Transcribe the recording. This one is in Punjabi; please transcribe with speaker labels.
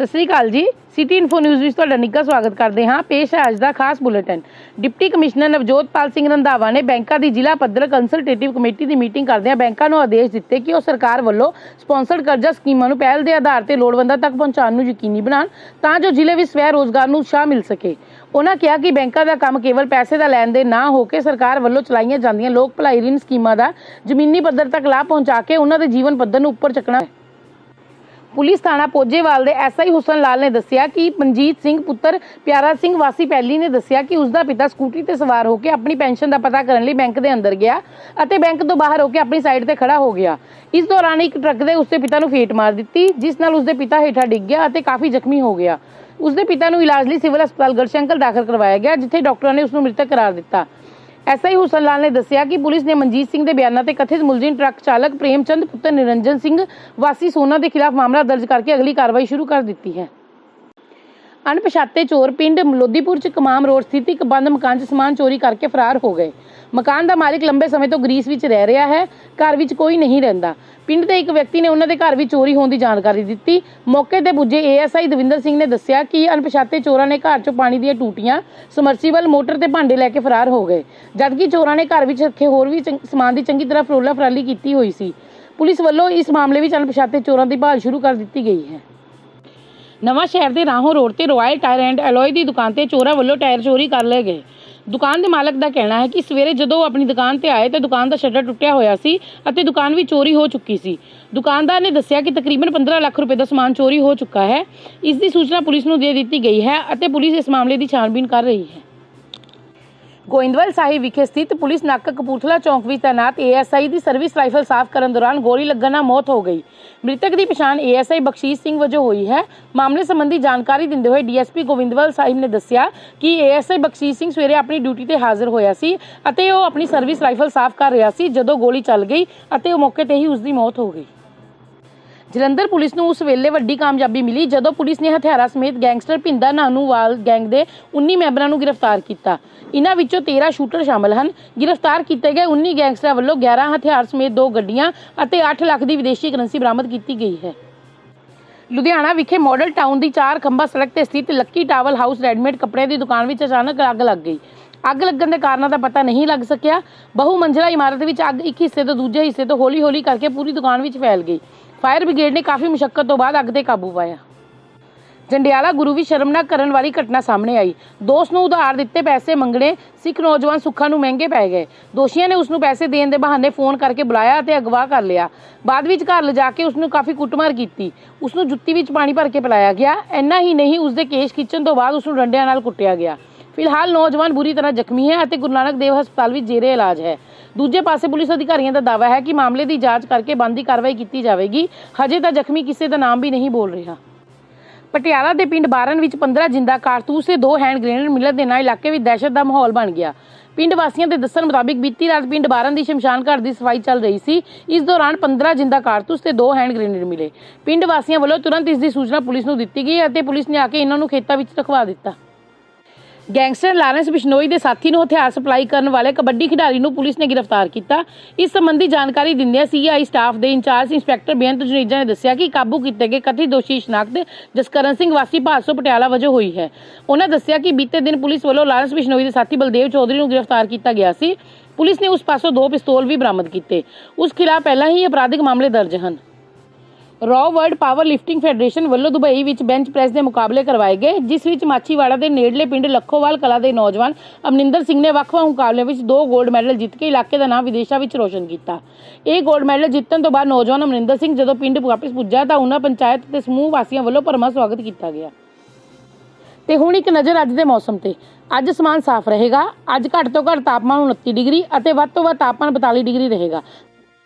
Speaker 1: ਸਤਿ ਸ੍ਰੀ ਅਕਾਲ ਜੀ। ਸਿਟੀ ਇਨਫੋ ਨਿਊਜ਼ ਵਿੱਚ ਤੁਹਾਡਾ ਨਿੱਘਾ ਸਵਾਗਤ ਕਰਦੇ ਹਾਂ। ਪੇਸ਼ ਹੈ ਅੱਜ ਦਾ ਖਾਸ bulletin. Deputy commissioner Navjotpal Singh Randhawa ਨੇ ਬੈਂਕਾਂ ਦੀ ਜ਼ਿਲ੍ਹਾ ਪੱਧਰ ਕੰਸਲਟੇਟਿਵ ਕਮੇਟੀ ਦੀ ਮੀਟਿੰਗ ਕਰਦਿਆਂ ਬੈਂਕਾਂ ਨੂੰ ਆਦੇਸ਼ ਦਿੱਤੇ ਕਿ ਉਹ ਸਰਕਾਰ ਵੱਲੋਂ ਸਪਾਂਸਰਡ ਕਰਜ਼ਾ ਸਕੀਮਾਂ ਨੂੰ ਪਹਿਲ ਦੇ ਆਧਾਰ ਤੇ ਲੋੜਵੰਦਾਂ ਤੱਕ ਪਹੁੰਚਾਉਣ ਨੂੰ ਯਕੀਨੀ ਬਣਾਉਣ, ਤਾਂ ਜੋ ਜ਼ਿਲ੍ਹੇ ਵਿੱਚ ਸਵੈ ਰੋਜ਼ਗਾਰ ਨੂੰ ਉਤਸ਼ਾਹ ਮਿਲ ਸਕੇ। ਉਹਨਾਂ ਕਿਹਾ ਕਿ ਬੈਂਕਾਂ ਦਾ ਕੰਮ ਕੇਵਲ ਪੈਸੇ ਦਾ ਲੈਣ ਦੇ ਨਾ ਹੋ ਕੇ ਸਰਕਾਰ ਵੱਲੋਂ ਚਲਾਈਆਂ ਜਾਂਦੀਆਂ ਲੋਕ ਭਲਾਈ ਰਿਣ ਸਕੀਮਾਂ ਦਾ ਜ਼ਮੀਨੀ ਪੱਧਰ ਤੱਕ ਲਾਭ ਪਹੁੰਚਾ ਕੇ ਉਹਨਾਂ ਦੇ ਜੀਵਨ ਪੱਧਰ ਨੂੰ ਉੱਪਰ ਚੱਕਣਾ ਹੈ। ਪੁਲਿਸ ਥਾਣਾ ਪੋਜੇਵਾਲ ਦੇ ਐਸਆਈ ਹੁਸਨ ਲਾਲ ਨੇ ਦੱਸਿਆ ਕਿ ਮਨਜੀਤ ਸਿੰਘ ਪੁੱਤਰ ਪਿਆਰਾ ਸਿੰਘ ਵਾਸੀ ਪਹਿਲੀ ਨੇ ਦੱਸਿਆ ਕਿ ਉਸ ਦਾ ਪਿਤਾ ਸਕੂਟਰੀ ਤੇ ਸਵਾਰ ਹੋ ਕੇ ਆਪਣੀ ਪੈਨਸ਼ਨ ਦਾ ਪਤਾ ਕਰਨ ਲਈ ਬੈਂਕ ਦੇ ਅੰਦਰ ਗਿਆ ਅਤੇ ਬੈਂਕ ਤੋਂ ਬਾਹਰ ਹੋ ਕੇ ਆਪਣੀ ਸਾਈਡ ਤੇ ਖੜਾ ਹੋ ਗਿਆ। ਇਸ ਦੌਰਾਨ ਇੱਕ ਟਰੱਕ ਦੇ ਉਸਦੇ ਪਿਤਾ ਨੂੰ ਫੇਟ ਮਾਰ ਦਿੱਤੀ, ਜਿਸ ਨਾਲ ਉਸਦੇ ਪਿਤਾ ਹੇਠਾਂ ਡਿੱਗ ਗਿਆ ਅਤੇ ਕਾਫੀ ਜ਼ਖਮੀ ਹੋ ਗਿਆ। ਉਸਦੇ ਪਿਤਾ ਨੂੰ ਇਲਾਜ ਲਈ ਸਿਵਲ ਹਸਪਤਾਲ ਗੜਸ਼ੰਕਲ ਦਾਖਲ ਕਰਵਾਇਆ ਗਿਆ, ਜਿੱਥੇ ਡਾਕਟਰਾਂ ਨੇ ਉਸ ਨੂੰ ਮ੍ਰਿਤਕ ਕਰਾਰ ਦਿੱਤਾ। ਐਸਆਈ ਹੁਸਨ ਲਾਲ ਨੇ ਦੱਸਿਆ ਕਿ ਪੁਲਿਸ ਨੇ ਮਨਜੀਤ ਸਿੰਘ ਦੇ ਬਿਆਨਾਂ ਤੇ ਕਥਿਤ ਮੁਲਜ਼ਮ ਟਰੱਕ ਚਾਲਕ ਪ੍ਰੇਮ ਚੰਦ ਪੁੱਤਰ ਨਿਰੰਜਨ ਸਿੰਘ, ਵਾਸੀ ਸੋਨਾ ਦੇ ਖਿਲਾਫ ਮਾਮਲਾ ਦਰਜ ਕਰਕੇ ਅਗਲੀ ਕਾਰਵਾਈ ਸ਼ੁਰੂ ਕਰ ਦਿੱਤੀ ਹੈ। ਅਣਪਛਾਤੇ ਚੋਰ ਪਿੰਡ ਮਲੋਦੀਪੁਰ ਚ ਕਮਾਮ ਰੋਡ ਸਥਿਤ ਇੱਕ ਬੰਦ ਮਕਾਨ 'ਚ ਸਮਾਨ ਚੋਰੀ ਕਰਕੇ ਫਰਾਰ ਹੋ ਗਏ। ਮਕਾਨ ਦਾ ਮਾਲਕ ਲੰਬੇ ਸਮੇਂ ਤੋਂ ਗ੍ਰੀਸ ਵਿੱਚ ਰਹਿ ਰਿਹਾ ਹੈ, ਘਰ ਵਿੱਚ ਕੋਈ ਨਹੀਂ ਰਹਿੰਦਾ। ਪਿੰਡ ਦੇ ਇੱਕ ਵਿਅਕਤੀ ਨੇ ਉਹਨਾਂ ਦੇ ਘਰ ਵਿੱਚ ਚੋਰੀ ਹੋਣ ਦੀ ਜਾਣਕਾਰੀ ਦਿੱਤੀ। ਮੌਕੇ ਤੇ ਪੁੱਜੇ ਏਐਸਆਈ ਦਵਿੰਦਰ ਸਿੰਘ ਨੇ ਦੱਸਿਆ ਕਿ ਅਣਪਛਾਤੇ ਚੋਰਾਂ ਨੇ ਘਰ 'ਚੋਂ ਪਾਣੀ ਦੀਆਂ ਟੂਟੀਆਂ ਸਮਰਸੀਬਲ ਮੋਟਰ ਤੇ ਭਾਂਡੇ ਲੈ ਕੇ ਫਰਾਰ ਹੋ ਗਏ। ਜਦਕਿ ਚੋਰਾਂ ਨੇ ਘਰ ਵਿੱਚ ਰੱਖੇ ਹੋਰ ਵੀ ਚੰਗ- ਸਮਾਨ ਦੀ ਚੰਗੀ ਤਰ੍ਹਾਂ ਫਰੋਲਾ ਫਰਾਲੀ ਕੀਤੀ ਹੋਈ ਸੀ। ਪੁਲਿਸ ਵੱਲੋਂ ਇਸ ਮਾਮਲੇ ਵਿੱਚ ਅਣਪਛਾਤੇ ਚੋਰਾਂ ਦੀ ਭਾਲ ਸ਼ੁਰੂ ਕਰ ਦਿੱਤੀ ਗਈ ਹੈ। ਨਵਾਂ ਸ਼ਹਿਰ ਦੇ ਰਾਹੋਂ ਰੋਡ ਤੇ ਰਾਇਲ ਟਾਇਰ ਐਂਡ ਐਲੋਏ ਦੀ ਦੁਕਾਨ ਤੇ ਚੋਰਾਂ ਵੱਲੋਂ ਟਾਇਰ ਚੋਰੀ ਕਰ ਲਏ ਗਏ। ਦੁਕਾਨ ਦੇ ਮਾਲਕ ਦਾ ਕਹਿਣਾ ਹੈ ਕਿ ਸਵੇਰੇ ਜਦੋਂ ਉਹ ਆਪਣੀ ਦੁਕਾਨ ਤੇ ਆਏ ਤਾਂ ਦੁਕਾਨ ਦਾ ਸ਼ਟਰ ਟੁੱਟਿਆ ਹੋਇਆ ਸੀ ਅਤੇ ਦੁਕਾਨ ਵੀ ਚੋਰੀ ਹੋ ਚੁੱਕੀ ਸੀ। ਦੁਕਾਨਦਾਰ ਨੇ ਦੱਸਿਆ ਕਿ ਤਕਰੀਬਨ 15 ਲੱਖ ਰੁਪਏ ਦਾ ਸਮਾਨ ਚੋਰੀ ਹੋ ਚੁੱਕਾ ਹੈ। ਇਸ ਦੀ ਸੂਚਨਾ ਪੁਲਿਸ ਨੂੰ ਦੇ ਦਿੱਤੀ ਗਈ ਹੈ ਅਤੇ ਪੁਲਿਸ ਇਸ ਮਾਮਲੇ ਦੀ ਛਾਣਬੀਣ ਕਰ ਰਹੀ ਹੈ। ਗੋਇੰਦਵਾਲ ਸਾਹਿਬ ਵਿਖੇ ਸਥਿਤ ਪੁਲਿਸ ਨਾਕਾ ਕਪੂਰਥਲਾ ਚੌਂਕ ਵਿੱਚ ਤੈਨਾਤ ਏਐਸਆਈ ਦੀ ਸਰਵਿਸ ਰਾਈਫਲ ਸਾਫ਼ ਕਰਨ ਦੌਰਾਨ ਗੋਲੀ ਲੱਗਣ ਨਾਲ ਮੌਤ ਹੋ ਗਈ। ਮ੍ਰਿਤਕ ਦੀ ਪਛਾਣ ਏਐਸਆਈ ਬਖਸ਼ੀਸ਼ ਸਿੰਘ ਵਜੋਂ ਹੋਈ ਹੈ। ਮਾਮਲੇ ਸੰਬੰਧੀ ਜਾਣਕਾਰੀ ਦਿੰਦੇ ਹੋਏ ਡੀਐਸਪੀ ਗੋਵਿੰਦਵਾਲ ਸਾਹਿਬ ਨੇ ਦੱਸਿਆ ਕਿ ਏਐਸਆਈ ਬਖਸ਼ੀਸ਼ ਸਿੰਘ ਸਵੇਰੇ ਆਪਣੀ ਡਿਊਟੀ ਤੇ ਹਾਜ਼ਰ ਹੋਇਆ ਸੀ ਅਤੇ ਉਹ ਆਪਣੀ ਸਰਵਿਸ ਰਾਈਫਲ ਸਾਫ਼ ਕਰ ਰਿਹਾ ਸੀ ਜਦੋਂ ਗੋਲੀ ਚੱਲ ਗਈ ਅਤੇ ਉਹ ਮੌਕੇ ਤੇ ਹੀ ਉਸ ਦੀ ਮੌਤ ਹੋ ਗਈ। ਜਲੰਧਰ ਪੁਲਿਸ ਨੂੰ ਉਸ ਵੇਲੇ ਵੱਡੀ ਕਾਮਯਾਬੀ ਮਿਲੀ ਜਦੋਂ ਪੁਲਿਸ ਨੇ ਹਥਿਆਰਾਂ ਸਮੇਤ ਗੈਂਗਸਟਰ ਭਿੰਦਾ ਨਾਨੂਵਾਲ ਗੈਂਗ ਦੇ 19 ਮੈਂਬਰਾਂ ਨੂੰ ਗ੍ਰਿਫਤਾਰ ਕੀਤਾ। ਇਨ੍ਹਾਂ ਵਿੱਚੋਂ 13 ਸ਼ੂਟਰ ਸ਼ਾਮਲ ਹਨ। ਗ੍ਰਿਫਤਾਰ ਕੀਤੇ ਗਏ 19 ਗੈਂਗਸਟਰਾਂ ਵੱਲੋਂ 11 ਹਥਿਆਰ ਸਮੇਤ ਦੋ ਗੱਡੀਆਂ ਅਤੇ 8 ਲੱਖ ਦੀ ਵਿਦੇਸ਼ੀ ਕਰੰਸੀ ਬਰਾਮਦ ਕੀਤੀ ਗਈ ਹੈ। ਲੁਧਿਆਣਾ ਵਿਖੇ ਮਾਡਲ ਟਾਊਨ ਦੀ ਚਾਰ ਖੰਭਾ ਸੜਕ ਤੇ ਸਥਿਤ ਲੱਕੀ ਟਾਵਲ ਹਾਊਸ ਰੈਡੀਮੇਡ ਕੱਪੜੇ ਦੀ ਦੁਕਾਨ ਵਿੱਚ ਅਚਾਨਕ ਅੱਗ ਲੱਗ ਗਈ। ਅੱਗ ਲੱਗਣ ਦੇ ਕਾਰਨਾਂ ਦਾ ਪਤਾ ਨਹੀਂ ਲੱਗ ਸਕਿਆ। ਬਹੁ ਮੰਜ਼ਲਾ ਇਮਾਰਤ ਵਿੱਚ ਅੱਗ ਇੱਕ ਹਿੱਸੇ ਤੋਂ ਦੂਜੇ ਹਿੱਸੇ ਤੋਂ ਹੌਲੀ-ਹੌਲੀ ਕਰਕੇ ਪੂਰੀ ਦੁਕਾਨ ਵਿੱਚ ਫੈਲ ਗਈ। ਫਾਇਰ ਬ੍ਰਿਗੇਡ ਨੇ ਕਾਫੀ ਮੁਸ਼ਕਲ ਤੋਂ ਬਾਅਦ ਅੱਗ ਤੇ ਕਾਬੂ ਪਾਇਆ। ਜੰਡਿਆਲਾ ਗੁਰੂ ਵੀ ਸ਼ਰਮਨਾਕ ਕਰਨ ਵਾਲੀ ਘਟਨਾ ਸਾਹਮਣੇ ਆਈ। ਦੋਸਤ ਨੂੰ ਉਧਾਰ ਦਿੱਤੇ ਪੈਸੇ ਮੰਗਣੇ, ਸਿੱਖ ਨੌਜਵਾਨ ਸੁੱਖਾਂ ਨੂੰ ਮਹਿੰਗੇ ਪੈ ਗਏ। ਦੋਸ਼ੀਆਂ ਨੇ ਉਸ ਨੂੰ ਪੈਸੇ ਦੇਣ ਦੇ ਬਹਾਨੇ ਫੋਨ ਕਰਕੇ ਬੁਲਾਇਆ ਅਤੇ ਅਗਵਾ ਕਰ ਲਿਆ। ਬਾਅਦ ਵਿੱਚ ਘਰ ਲਿਜਾ ਕੇ ਉਸ ਨੂੰ ਕਾਫੀ ਕੁੱਟਮਾਰ ਕੀਤੀ। ਉਸ ਨੂੰ ਜੁੱਤੀ ਵਿੱਚ ਪਾਣੀ ਭਰ ਕੇ ਪਿਲਾਇਆ ਗਿਆ। ਇੰਨਾ ਹੀ ਨਹੀਂ ਉਸ ਦੇ ਕੇਸ ਖਿੱਚਣ ਤੋਂ ਬਾਅਦ ਉਸ ਨੂੰ ਡੰਡਿਆਂ ਨਾਲ ਕੁੱਟਿਆ ਗਿਆ। ਫਿਲਹਾਲ ਨੌਜਵਾਨ ਬੁਰੀ ਤਰ੍ਹਾਂ ਜ਼ਖਮੀ ਹੈ ਅਤੇ ਗੁਰੂ ਨਾਨਕ ਦੇਵ ਹਸਪਤਾਲ ਵਿੱਚ ਜੇਰੇ ਇਲਾਜ ਹੈ। ਦੂਜੇ ਪਾਸੇ ਪੁਲਿਸ ਅਧਿਕਾਰੀਆਂ ਦਾ ਦਾਅਵਾ ਹੈ ਕਿ ਮਾਮਲੇ ਦੀ ਜਾਂਚ ਕਰਕੇ ਬੰਦੀ ਕਾਰਵਾਈ ਕੀਤੀ ਜਾਵੇਗੀ। ਹਜੇ ਤਾਂ ਜ਼ਖਮੀ ਕਿਸੇ ਦਾ ਨਾਮ ਵੀ ਨਹੀਂ ਬੋਲ ਰਿਹਾ। ਪਟਿਆਲਾ ਦੇ ਪਿੰਡ ਬਾਰਨ ਵਿੱਚ 15 ਜਿੰਦਾ ਕਾਰਤੂਸ ਤੇ ਦੋ ਹੈਂਡ ਗ੍ਰੇਨੇਡ ਮਿਲਣ ਦੇ ਨਾਲ ਇਲਾਕੇ ਵਿੱਚ ਦਹਿਸ਼ਤ ਦਾ ਮਾਹੌਲ ਬਣ ਗਿਆ। ਪਿੰਡ ਵਾਸੀਆਂ ਦੇ ਦੱਸਣ ਮੁਤਾਬਿਕ ਬੀਤੀ ਰਾਤ ਪਿੰਡ ਬਾਰਨ ਦੀ ਸ਼ਮਸ਼ਾਨ ਘਾਟ ਦੀ ਸਫ਼ਾਈ ਚੱਲ ਰਹੀ ਸੀ। ਇਸ ਦੌਰਾਨ 15 ਜਿੰਦਾ ਕਾਰਤੂਸ ਤੇ ਦੋ ਹੈਂਡ ਗ੍ਰੇਨੇਡ ਮਿਲੇ। ਪਿੰਡ ਵਾਸੀਆਂ ਵੱਲੋਂ ਤੁਰੰਤ ਇਸ ਦੀ ਸੂਚਨਾ ਪੁਲਿਸ ਨੂੰ ਦਿੱਤੀ ਗਈ ਅਤੇ ਪੁਲਿਸ ਨੇ ਆ ਕੇ ਇਹਨਾਂ ਨੂੰ ਖੇਤਾਂ ਵਿੱਚ ਰਖਵਾ ਦਿੱਤਾ। ਗੈਂਗਸਟਰ ਲਾਰੈਂਸ ਬਿਸ਼ਨੋਈ ਦੇ ਸਾਥੀ ਨੂੰ ਹਥਿਆਰ ਸਪਲਾਈ ਕਰਨ ਵਾਲੇ ਕਬੱਡੀ ਖਿਡਾਰੀ ਨੂੰ ਪੁਲਿਸ ਨੇ ਗ੍ਰਿਫਤਾਰ ਕੀਤਾ। ਇਸ ਸੰਬੰਧੀ ਜਾਣਕਾਰੀ ਦਿੰਦਿਆਂ ਸੀਆਈ ਸਟਾਫ ਦੇ ਇੰਚਾਰਜ ਇੰਸਪੈਕਟਰ ਬੇਅੰਤ ਜੁਨੇਜਾ ਨੇ ਦੱਸਿਆ ਕਿ ਕਾਬੂ ਕੀਤੇ ਗਏ ਕਥਿਤ ਦੋਸ਼ੀ ਸ਼ਨਾਖਤ ਜਸਕਰਨ ਸਿੰਘ ਵਾਸੀ ਭਾਦਸੋਂ ਪਟਿਆਲਾ ਵਜੋਂ ਹੋਈ ਹੈ। ਉਹਨਾਂ ਦੱਸਿਆ ਕਿ ਬੀਤੇ ਦਿਨ ਪੁਲਿਸ ਵੱਲੋਂ ਲਾਰੈਂਸ ਬਿਸ਼ਨੋਈ ਦੇ ਸਾਥੀ ਬਲਦੇਵ ਚੌਧਰੀ ਨੂੰ ਗ੍ਰਿਫਤਾਰ ਕੀਤਾ ਗਿਆ ਸੀ। ਪੁਲਿਸ ਨੇ ਉਸ ਪਾਸੋਂ ਦੋ ਪਿਸਤੌਲ ਵੀ ਬਰਾਮਦ ਕੀਤੇ। ਉਸ ਖਿਲਾਫ ਪਹਿਲਾਂ ਹੀ ਅਪਰਾਧਿਕ ਮਾਮਲੇ ਦਰਜ ਹਨ। Raw world power lifting federation ਵੱਲੋਂ ਦੁਬਈ ਵਿੱਚ ਬੈਂਚ ਪ੍ਰੈਸ ਦੇ ਮੁਕਾਬਲੇ ਕਰਵਾਏ ਗਏ, ਜਿਸ ਵਿੱਚ ਮਾਛੀਵਾੜਾ ਦੇ ਨੇੜਲੇ ਪਿੰਡ ਲੱਖੋਵਾਲ ਕਲਾ ਦੇ ਨੌਜਵਾਨ ਅਮਨਿੰਦਰ ਸਿੰਘ ਨੇ ਵੱਖ-ਵੱਖ ਮੁਕਾਬਲਿਆਂ ਵਿੱਚ ਦੋ 골ਡ ਮੈਡਲ ਜਿੱਤ ਕੇ ਇਲਾਕੇ ਦਾ ਨਾਮ ਵਿਦੇਸ਼ਾਂ ਵਿੱਚ ਰੋਸ਼ਨ ਕੀਤਾ। ਇਹ 골ਡ ਮੈਡਲ ਜਿੱਤਣ ਤੋਂ ਬਾਅਦ ਨੌਜਵਾਨ ਅਮਨਿੰਦਰ ਸਿੰਘ ਜਦੋਂ ਪਿੰਡ ਵਾਪਸ ਪੁੱਜਾ ਤਾਂ ਉਹਨਾਂ ਪੰਚਾਇਤ ਤੇ ਸਮੂਹ ਵਾਸੀਆਂ ਵੱਲੋਂ ਭਰਮਾ ਸਵਾਗਤ ਕੀਤਾ ਗਿਆ। ਤੇ ਹੁਣ ਇੱਕ ਨਜ਼ਰ ਅੱਜ ਦੇ ਮੌਸਮ ਤੇ। ਅੱਜ ਸਮਾਨ ਸਾਫ਼ ਰਹੇਗਾ, ਅੱਜ ਘੱਟ ਤੋਂ ਘੱਟ ਤਾਪਮਾਨ 29 ਡਿਗਰੀ ਅਤੇ ਵੱਧ ਤੋਂ ਵੱਧ ਤਾਪਮਾਨ 42 ਡਿਗਰੀ ਰਹੇਗਾ।